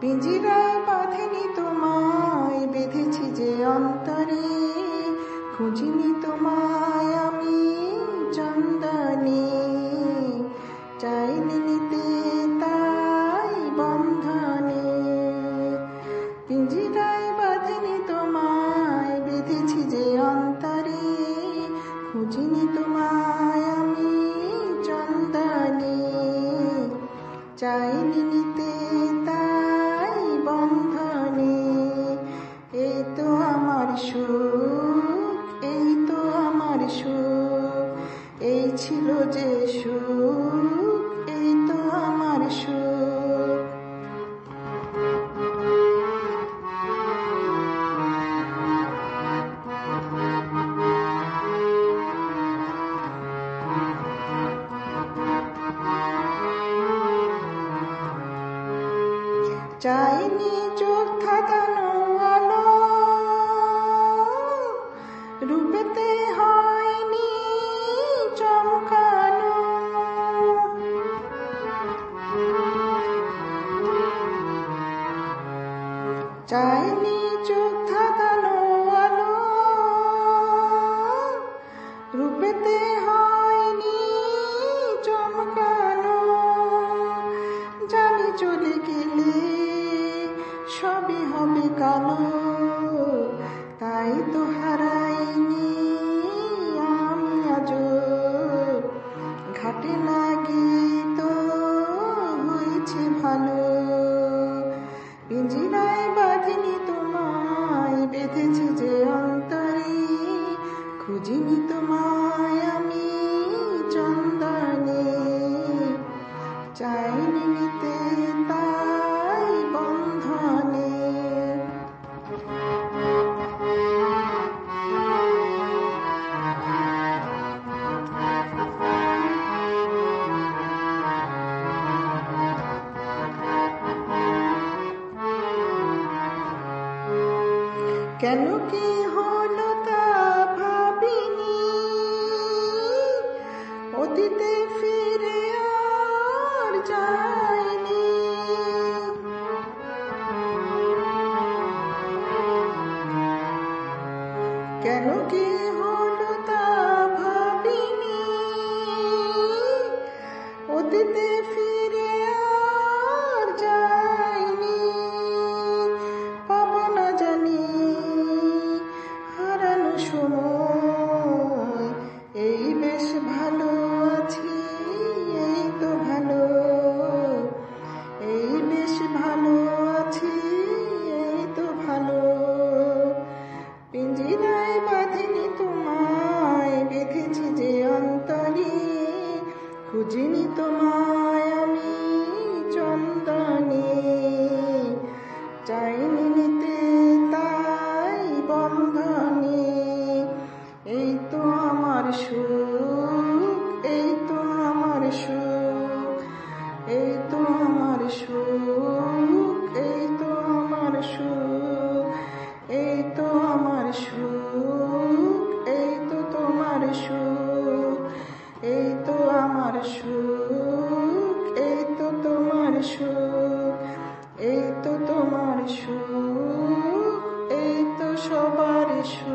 পিঞ্জিরায় বাঁধেনি তোমায় বেঁধেছি যে অন্তরে খুঁজিনি তোমায় আমি। চাইনি নিতে চাইনি চোখ থাকানো আলো। রূপেতে হয়নি চমকানো। চাইনি চোখ থাকানো সবই হবে কালো, তাই তো হারাইনি আমি আজ ঘাটে লাগি তো হয়েছে ভালো। পিঞ্জিরায় বাঁধিনি তোমায়, বেঁধেছি যে অন্তরে। খুঁজিনি তোমায় আমি চন্দনে। চাইনি কেন কি হলো তা ভাবিনি? অতীতে ফিরে আর যাইনি। কেন কি ভালো সুখ এই তো তোমার সুখ এই তো তোমার সুখ এই তো সবার সুখ।